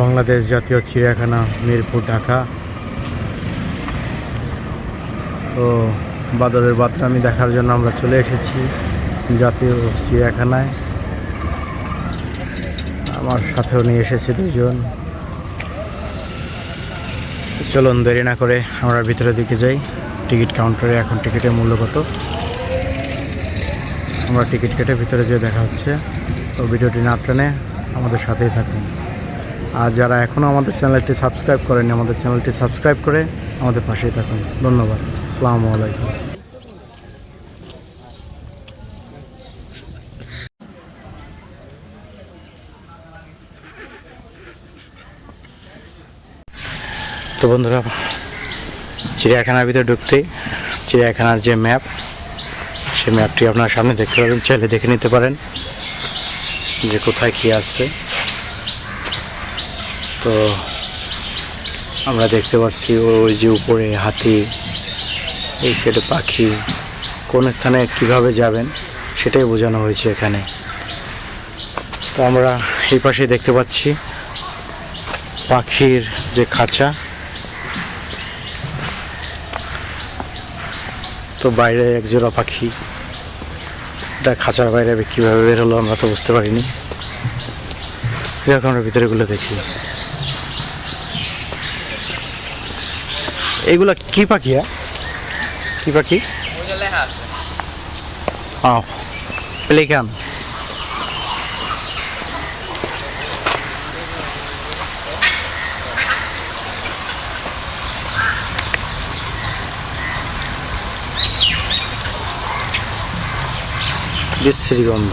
বাংলাদেশ জাতীয় চিড়িয়াখানা, মিরপুর, ঢাকা। তো বাদলের বাতরামি দেখার জন্য আমরা চলে এসেছি জাতীয় চিড়িয়াখানায়। আমার সাথেও নিয়ে এসেছে দুজন। চলুন দেরি না করে আমরা ভিতরের দিকে যাই। টিকিট কাউন্টারে এখন টিকিটের মূল্য কত? আমরা টিকিট কেটে ভিতরে যেয়ে দেখা হচ্ছে। তো ভিডিওটি না টেনে আমাদের সাথেই থাকুন। আর যারা এখনও আমাদের চ্যানেলটি সাবস্ক্রাইব করেনি আমাদের চ্যানেলটি সাবস্ক্রাইব করে আমাদের পাশেই থাকুন। ধন্যবাদ। আসসালামু আলাইকুম। তো বন্ধুরা, চিড়িয়াখানার ভিতরে ঢুকতেই চিড়িয়াখানার যে ম্যাপ সেই ম্যাপটি আপনার সামনে দেখতে পাবেন, চাইলে দেখে নিতে পারেন যে কোথায় কী আছে। তো আমরা দেখতে পাচ্ছি ওই যে উপরে হাতি, এই সাইডে পাখি, কোন স্থানে কীভাবে যাবেন সেটাই বোঝানো হয়েছে এখানে। তো আমরা এই পাশে দেখতে পাচ্ছি পাখির যে খাঁচা। তো বাইরে একজোড়া পাখি। এটা খাঁচার বাইরে কীভাবে বের হলো আমরা তো বুঝতে পারিনি। যাক আমরা ভিতরেগুলো দেখি। এইগুলা কি পাখি হ্যাঁ? কি পাখি? পেলিকান। বিশ্রী গন্ধ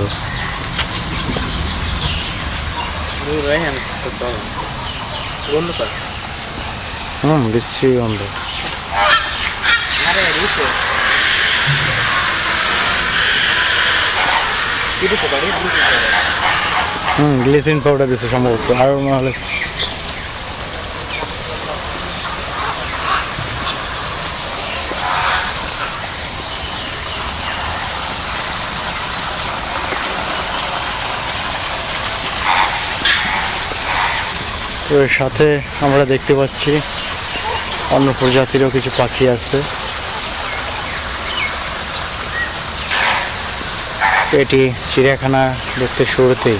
হুম বিশ্রী গন্ধ রুশো কি দিছো বাড়ি হুম গ্লিসিন পাউডার দিচ্ছে সম্ভবত, আর নাহলে তো এর সাথে আমরা দেখতে পাচ্ছি অন্য প্রজাতিরও কিছু পাখি আছে। এটি চিড়িয়াখানা দেখতে শুরুতেই।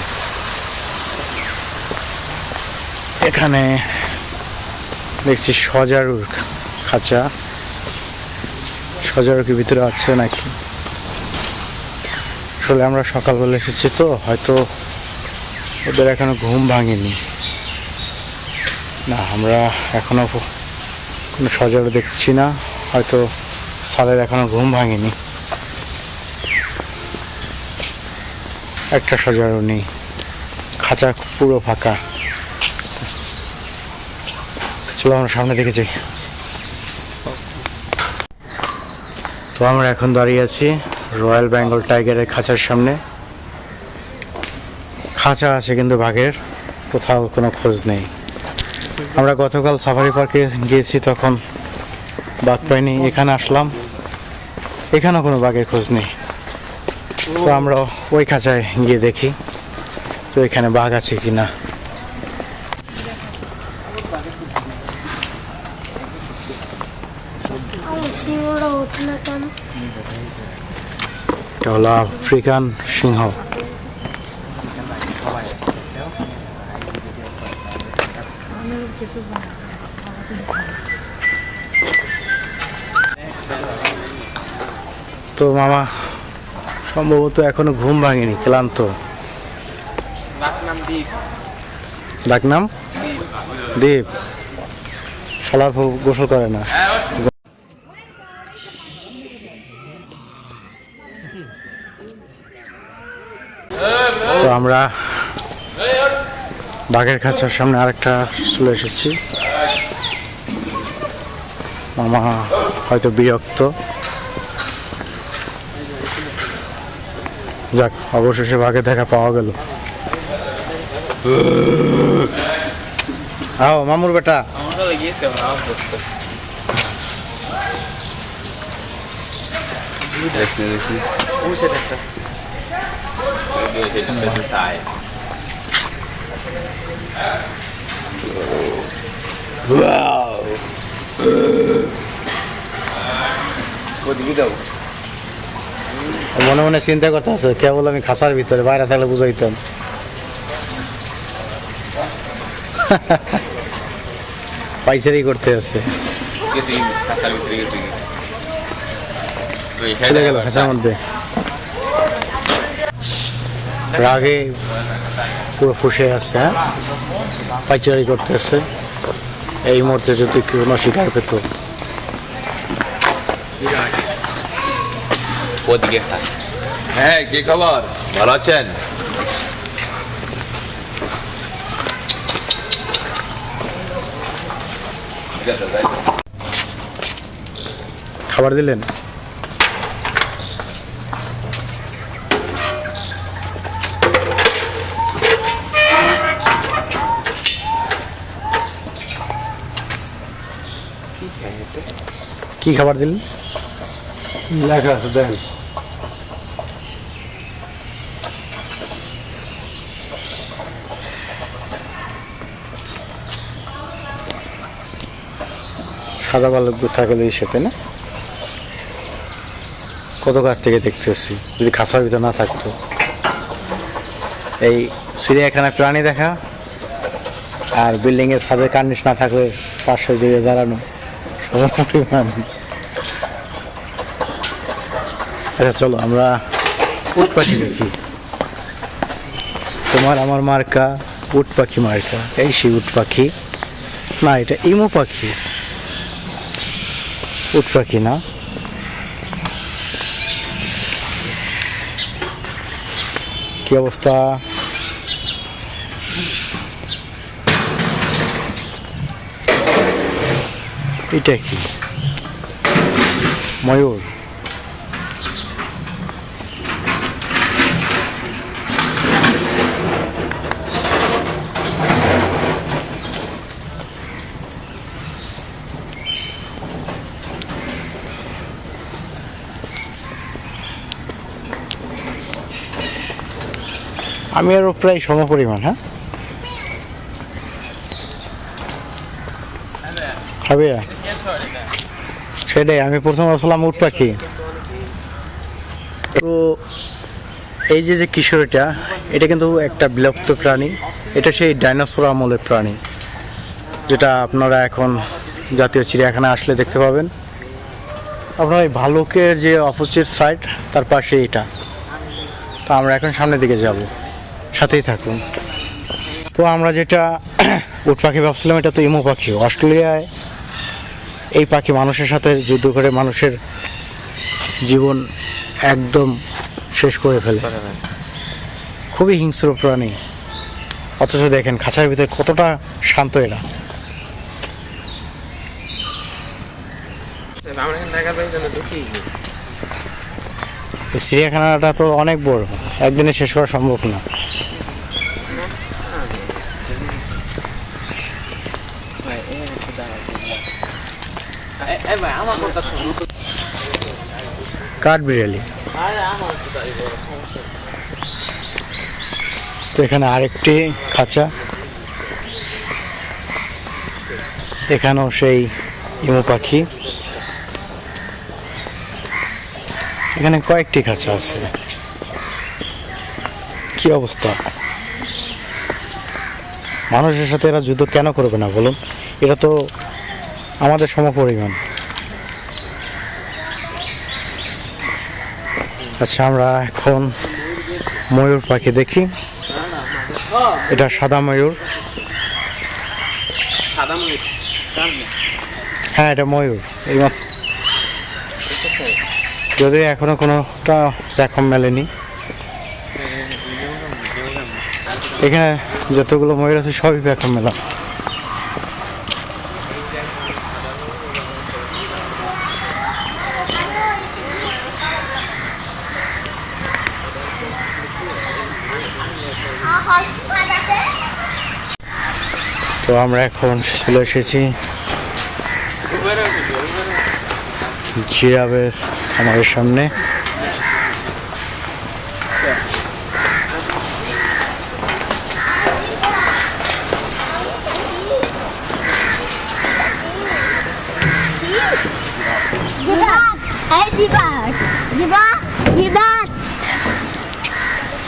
এখানে দেখছি সজারুর খাঁচা। সজারু কি ভিতরে আছে নাকি? আসলে আমরা সকালবেলা এসেছি তো, হয়তো ওদের এখনও ঘুম ভাঙেনি। না, আমরা এখনও কোনো সজারু দেখছি না, হয়তো সালের এখনও ঘুম ভাঙেনি। একটা সজারু নেই। খাঁচা পুরো ফাঁকা। চলো, আমরা সামনে দিকে যাই। তো আমরা এখন দাঁড়িয়ে আছি রয়্যাল বেঙ্গল টাইগারের খাঁচার সামনে। খাঁচা আছে কিন্তু বাঘের, কোথাও কোনো খোঁজ নেই। আমরা গতকাল সাফারি পার্কে গিয়েছি, তখন বাঘ পাইনি। এখানে আসলাম। এখানেও কোনো বাঘের খোঁজ নেই। তো আমরা ওই খাঁচায় গিয়ে দেখি তো এখানে বাঘ আছে ওঠে না এটা হলো আফ্রিকান সিংহ। তো মামা সম্ভবত এখনও ঘুম ভাঙেনি, ক্লান্ত। ডাক নাম দ্বীপ ডাক নাম দীপ। শালার বউ গোসল করে না। তো আমরা বাঘের খাঁচার সামনে আরেকটা চলে এসেছি। মামা হয়তো বিরক্ত। যাক অবশেষে বাঘের দেখা পাওয়া গেল। আও মামুর বেটা। আমার কাছে গিয়েছে আমার আওয়াজ বুঝতে ওই সেট একটা ওদিকে যাও মনে মনে চিন্তা করতে আছে কেবল আমি খাসার ভিতরে, বাইরে থাকলে বুঝাইতাম। পাইচারি করতে আছে। রাগে পুরো ফুসে আছে হ্যাঁ? পাইচারি করতেছে এই মুহূর্তে যদি কোনো শিকার পেত। ওদিকে খা হ্যাঁ কি খবর? ভালো আছেন? খাবার দিলেন? কি খাবার দিলেন? লেখা আছে দেন। সাদা বালক থাকলে সাথে, না? কত কাছ থেকে দেখতেছি, যদি খাঁচার ভিতর না থাকতো। এই চিড়িয়াখানায় প্রাণী দেখা, আর বিল্ডিং এর ছাদের কার্নিশ না থাকলে পাশে দিকে দাঁড়ানো আচ্ছা চলো, আমরা উট পাখি দেখি। তোমার আমার মার্কা, উট পাখি মার্কা, এই সেই উট পাখি। না, এটা ইমো পাখি। উট পাখি না। কি অবস্থা? এটা কি? ময়ূর। আমি আরও প্রায় সম পরিমাণ হ্যাঁ? হবে সেটাই, আমি প্রথম আসলাম উট পাখি। তো এই যে যে কিশোরটা এটা কিন্তু একটা বিলুপ্ত প্রাণী। এটা সেই ডাইনোসর আমলের প্রাণী, যেটা আপনারা এখন জাতীয় চিড়িয়াখানা আসলে দেখতে পাবেন। আপনার এই ভালুকের যে অপোজিট সাইড, তার পাশে এটা। তো আমরা এখন সামনের দিকে যাব। সাথেই থাকুন। তো আমরা যেটা উট পাখি ভাবছিলাম এটা তো ইমো পাখি। অস্ট্রেলিয়ায় এই পাখি মানুষের সাথে যুদ্ধ করে মানুষের জীবন একদম শেষ করে ফেলে। খুবই হিংস্র প্রাণী। অথচ দেখেন খাঁচার ভিতরে কতটা শান্ত এরা। চিড়িয়াখানাটা তো অনেক বড়। একদিনে শেষ করা সম্ভব না ভাই এ একটু দাঁড়াও এ ভাই আমার কথা শুনো কাঠ বিড়ালি। তো এখানে আরেকটি খাঁচা। এখানেও সেই ইমু পাখি। এখানে কয়েকটি খাঁচা আছে। কি অবস্থা? মানুষের সাথে এরা যুদ্ধ কেন করবে না বলুন? এটা তো আমাদের সমপরিমাণ। আচ্ছা আমরা এখন ময়ূর পাখি দেখি। এটা সাদা ময়ূর। হ্যাঁ এটা ময়ূর। এই যদিও এখনও কোনোটা এখন মেলেনি। এখানে যতগুলো ময়ূর আছে, সবই এখন মেলা আমরা এখন চলে এসেছি। জিরাবের আমাদের সামনে।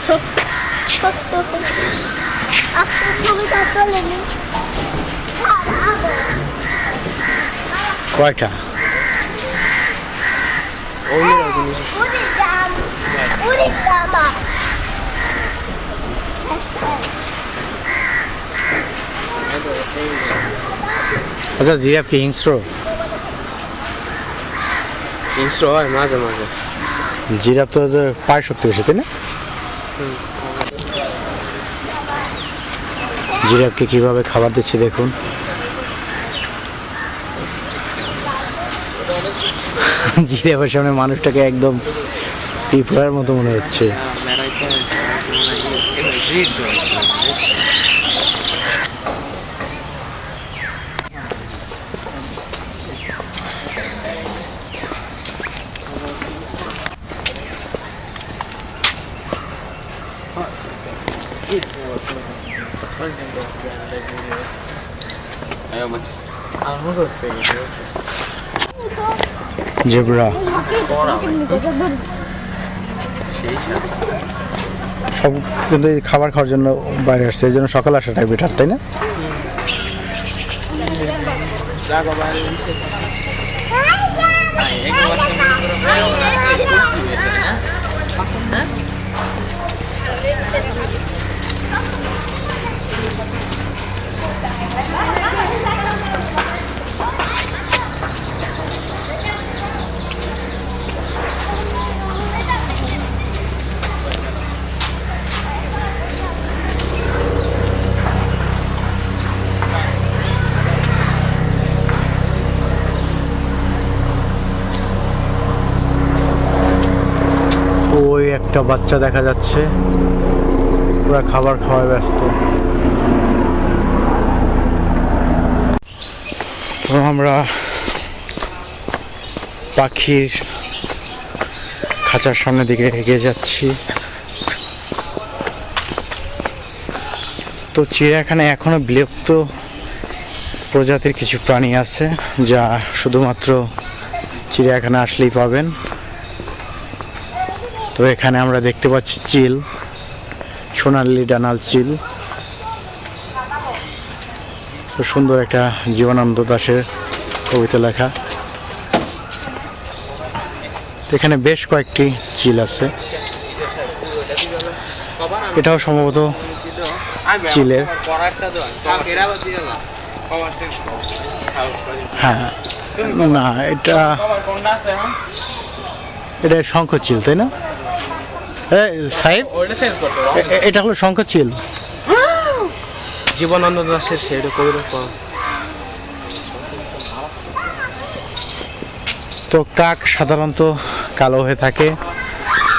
সত্য সত্য আপনি ছবিটা তোলেনি। কয়টা আচ্ছা জিরাফ কি হিংস্র হিংস্র হয় মাঝে মাঝে জিরাফ তো পায় শক্তি বেশি তাই না? জিরাফকে কীভাবে খাবার দিচ্ছে দেখুন। জিরাফের সামনে মানুষটাকে একদম পিঁপড়ার মতো মনে হচ্ছে। আমার বসতে গেছে জেব্রা। সব কিন্তু এই খাবার খাওয়ার জন্য বাইরে আসছে, এই জন্য সকাল আসাটাই বেটার, তাই না? ওই একটা বাচ্চা দেখা যাচ্ছে। ওরা খাবার খাওয়ায় ব্যস্ত। তো আমরা পাখির খাঁচার সামনের দিকে এগিয়ে যাচ্ছি। তো চিড়িয়াখানায় এখনও বিলুপ্ত প্রজাতির কিছু প্রাণী আছে, যা শুধুমাত্র চিড়িয়াখানা আসলেই পাবেন। তো এখানে আমরা দেখতে পাচ্ছি চিল, সোনালি ডানাল চিল। তো সুন্দর একটা জীবনানন্দ দাসের কবিতা লেখা। এখানে বেশ কয়েকটি চিল আছে। এটাও সম্ভবত চিলের। হ্যাঁ না, এটা এটা শঙ্খ চিল তাই না? সাহেব এটা হলো শঙ্খ চিল জীবনানন্দ দাসের সেটা তো কাক সাধারণত কালো হয়ে থাকে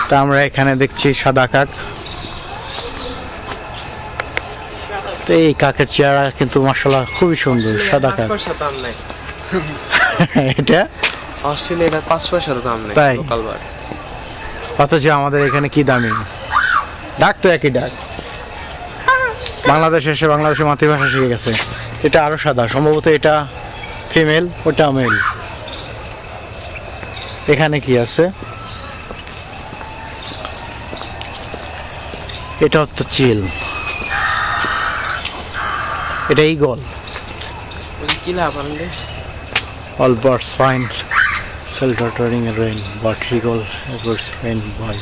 তা আমরা এখানে দেখছি সাদা কাক। তো এই কাকের চেহারা কিন্তু মাসাল্লাহ খুবই সুন্দর সাদা কাক। এটা? অস্ট্রেলিয়ার পাঁচ পয়সার দাম নেই তাই? অথচ আমাদের এখানে কি দামি? ডাক তো একই ডাক। বাংলাদেশ এসে বাংলাদেশের মাতৃভাষা শিখে গেছে। এটা আরও সাদা। সম্ভবত এটা ফিমেল ওটা মেল এখানে কি আছে? এটা হচ্ছে চিল। এটা ইগল কি লাভ আনলে? All birds find rain, but eagle birds find boy.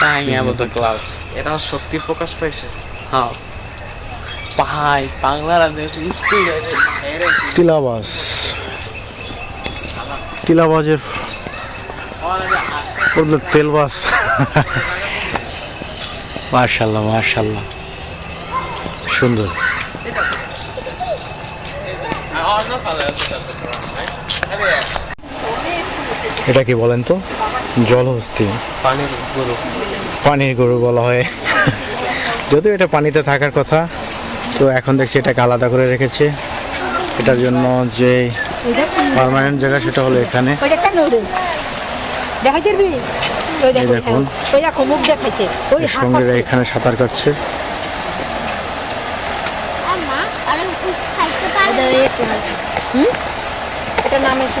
Time about the clouds এটা শক্তি প্রকাশ পাইছে হ্যাঁ ভাই হয়েছে তিলাবাজ তিলাবাজের বলল মার্শাল্লাহ মার্শাল্লাহ সুন্দর ভালো আছে এটা কি বলেন তো? জলহস্তি। পানির গরু। পানির গরু বলা হয়। যদিও এটা পানিতে থাকার কথা তো এখন দেখছি এটাকে আলাদা করে রেখেছে। এটার জন্য যে পার্মানেন্ট জায়গা সেটা হলো এখানে। দেখুন। সঙ্গীরা এখানে সাঁতার কাটছে। এটা নামে কি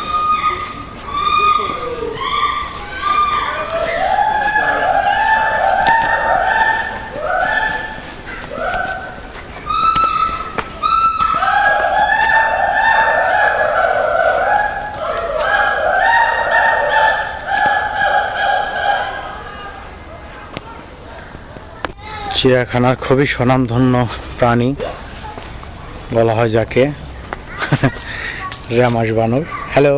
চিড়িয়াখানার খুবই স্বনামধন্য প্রাণী, বলা হয় যাকে, রেমাস বানর। হ্যালো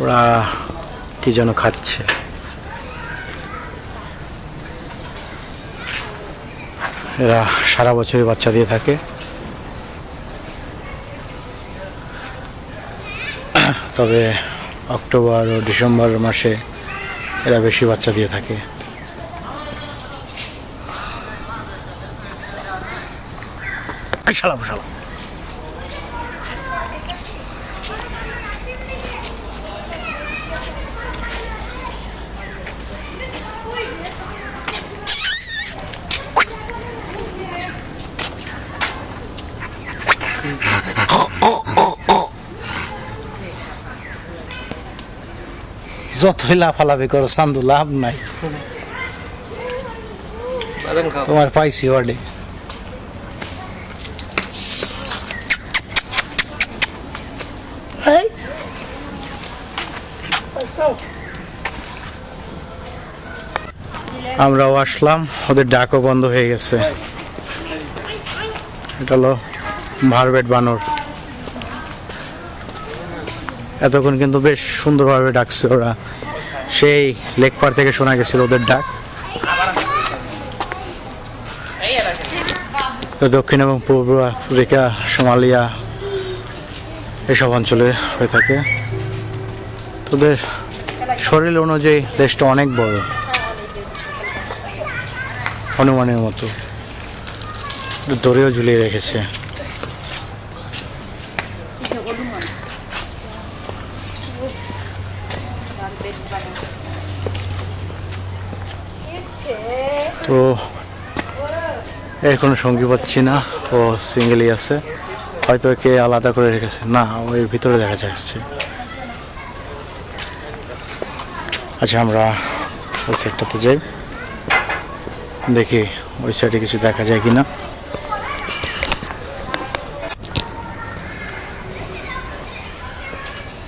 ওরা কি যেন খাচ্ছে। এরা সারা বছরই বাচ্চা দিয়ে থাকে। তবে অক্টোবর ও ডিসেম্বর মাসে এরা বেশি বাচ্চা দিয়ে থাকে। শালা শালা। যতই লাফালাফি করো চান্দু লাভ নাই। তোমার পাইছি ওয়ার্ডে আমরাও আসলাম, ওদের ডাকও বন্ধ হয়ে গেছে। এটা হলো ভারবেট বানর। এতক্ষণ কিন্তু বেশ সুন্দরভাবে ডাকছে ওরা। সেই লেক পার থেকে শোনা গেছিল ওদের ডাক। দক্ষিণ এবং পূর্ব আফ্রিকা, সোমালিয়া, এসব অঞ্চলে হয়ে থাকে। তোদের শরীর অনুযায়ী দেশটা অনেক বড়। হনুমানের মতো। দড়িও ঝুলিয়ে রেখেছে। তো এর সঙ্গী পাচ্ছি না। ও সিঙ্গেলই আছে। হয়তো কে আলাদা করে রেখেছে। না ওই ভিতরে দেখা যাচ্ছে। আচ্ছা আমরা ওই সাইডটাতে যাই। দেখি ওই সাইডে কিছু দেখা যায় কিনা।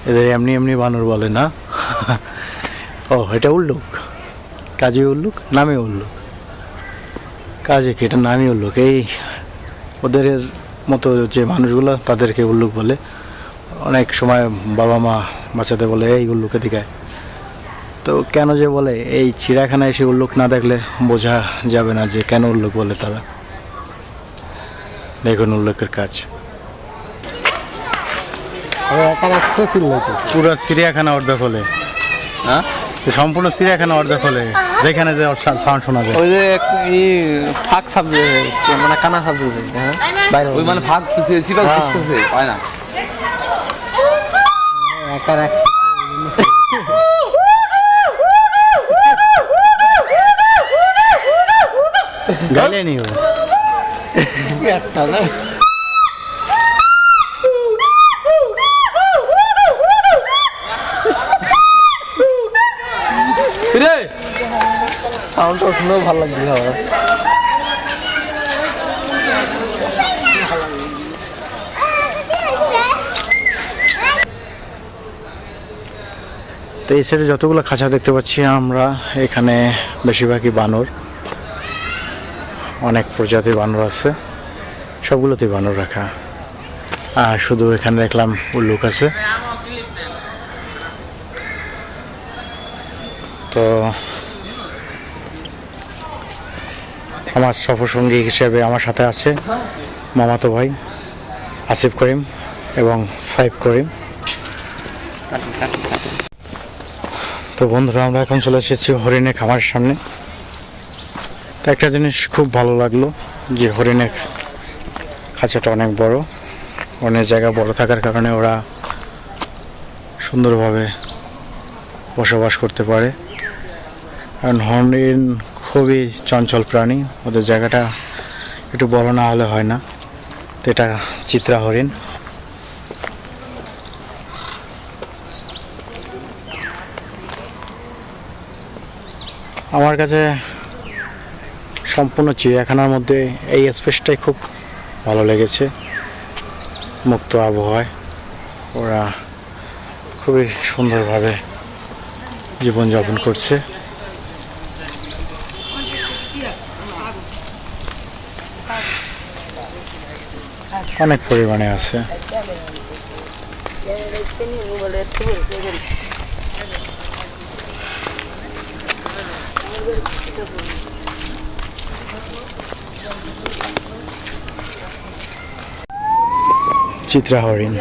এদের এমনি এমনি বানর বলে, না? ও, এটা উল্লুক? কাজে উল্লুক? নামে উল্লুক? কাজে কি? এটা নামই উল্লুক? এই ওদের মতো যে মানুষগুলো, তাদেরকে উল্লুক বলে। অনেক সময় বাবা মা বাচ্চাদের বলে, এই উল্লুকে দিকায় তো কেন যে বলে? এই চিড়িয়াখানায় এসে উল্লুক না দেখলে বোঝা যাবে না যে কেন উল্লুক বলে তারা। দেখুন উল্লেখের কাজ। পুরো চিড়িয়াখানা অর্ধেক হলে। হ্যাঁ? তো সম্পূর্ণ চিড়িয়াখানা অর্ধেক হলে যেখানে যে সাউন্ড শোনা যায়। ওই যে এক- ই ফাঁক সাবজেক্ট মানে কানা সাবজেক্ট হ্যাঁ? ওই মানে ভাগ সিপাস হ্যাঁ। ঘুরতেছে হয় না গাইলে নি রে শুনেও ভালো লাগছে আমার তো এই সাইডে যতগুলো খাঁচা দেখতে পাচ্ছি আমরা এখানে বেশিরভাগই বানর। অনেক প্রজাতির বানর আছে। সবগুলোতেই বানর রাখা। আর শুধু এখানে দেখলাম উল্লুক আছে। তো আমার সফরসঙ্গী হিসেবে আমার সাথে আছে মামাতো ভাই, আসিফ করিম এবং সাইফ করিম। তো বন্ধুরা, আমরা এখন চলে এসেছি হরিণের খামারের সামনে। একটা জিনিস খুব ভালো লাগল যে হরিণের খাঁচাটা অনেক বড়। অনেক জায়গা বড় থাকার কারণে ওরা সুন্দরভাবে বসবাস করতে পারে। কারণ হরিণ খুবই চঞ্চল প্রাণী, ওদের জায়গাটা একটু বড় না হলে হয় না। তো এটা চিত্রা হরিণ। আমার কাছে সম্পূর্ণ চিড়িয়াখানার মধ্যে এই স্পেসটাই খুব ভালো লেগেছে, মুক্ত আবহাওয়ায়। ওরা খুবই সুন্দরভাবে জীবনযাপন করছে। অনেক পরিমাণে আছে। চিত্রা হরিণ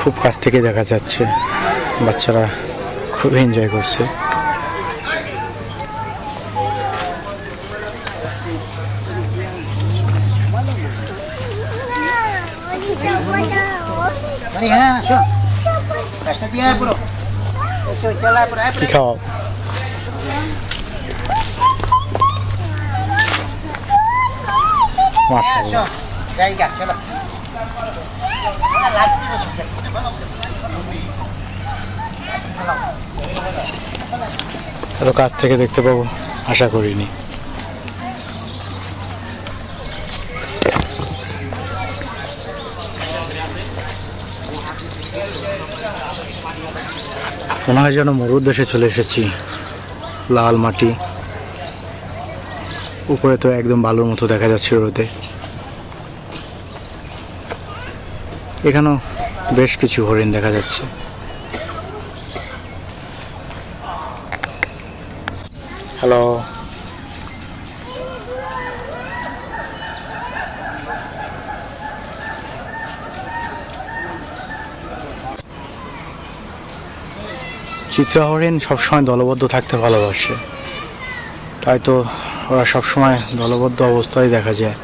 খুব কাছ থেকে দেখা যাচ্ছে। বাচ্চারা খুব এনজয় করছে। কি খাওয়া মাশাআল্লাহ। এত কাছ থেকে দেখতে পাবো, আশা করিনি। মনে যেন মরুর দেশে চলে এসেছি, লাল মাটি। উপরে তো একদম বালুর মতো দেখা যাচ্ছে রোদে। এখানেও বেশ কিছু হরিণ দেখা যাচ্ছে। হ্যালো। চিত্রা হরিণ সবসময় দলবদ্ধ থাকতে ভালোবাসে। তাই তো ওরা সবসময় দলবদ্ধ অবস্থায় দেখা যায়।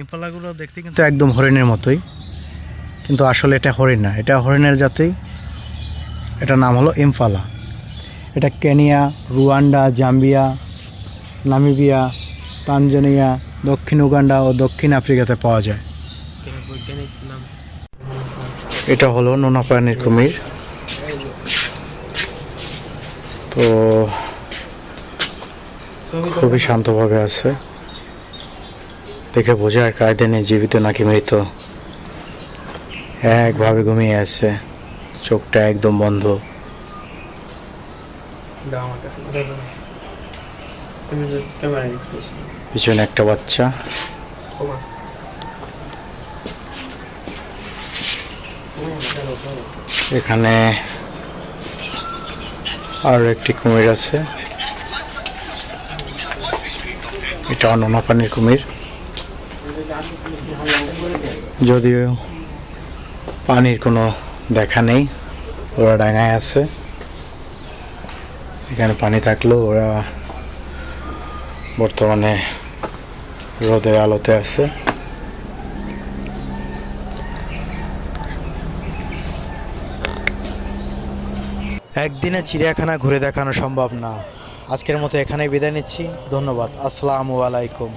ইম্পালাগুলো দেখতে কিন্তু একদম হরিণের মতোই। কিন্তু আসলে এটা হরিণ না, এটা হরিণের জাতেই এটার নাম হলো ইম্ফালা। এটা Kenya, Rwanda, Zambia, Namibia, Tanzania, দক্ষিণ উগান্ডা ও দক্ষিণ আফ্রিকাতে পাওয়া যায়। এটা হলো নোনা প্রাণীর কুমির। তো খুবই শান্তভাবে আছে। দেখে বোঝার কায়দে নেই জীবিত নাকি মৃত। একভাবে ঘুমিয়ে আছে। চোখটা একদম বন্ধ। পিছনে একটা বাচ্চা। এখানে আর একটি কুমির আছে। এটা নোনা পানির কুমির। যদিও পানির কোনো দেখা নেই, ওরা ডাঙায় আছে। এখানে পানি থাকলেও ওরা বর্তমানে রোদের আলোতে আছে। একদিনে চিড়িয়াখানা ঘুরে দেখানো সম্ভব না। আজকের মতো এখানেই বিদায় নিচ্ছি। ধন্যবাদ। আসসালামু আলাইকুম।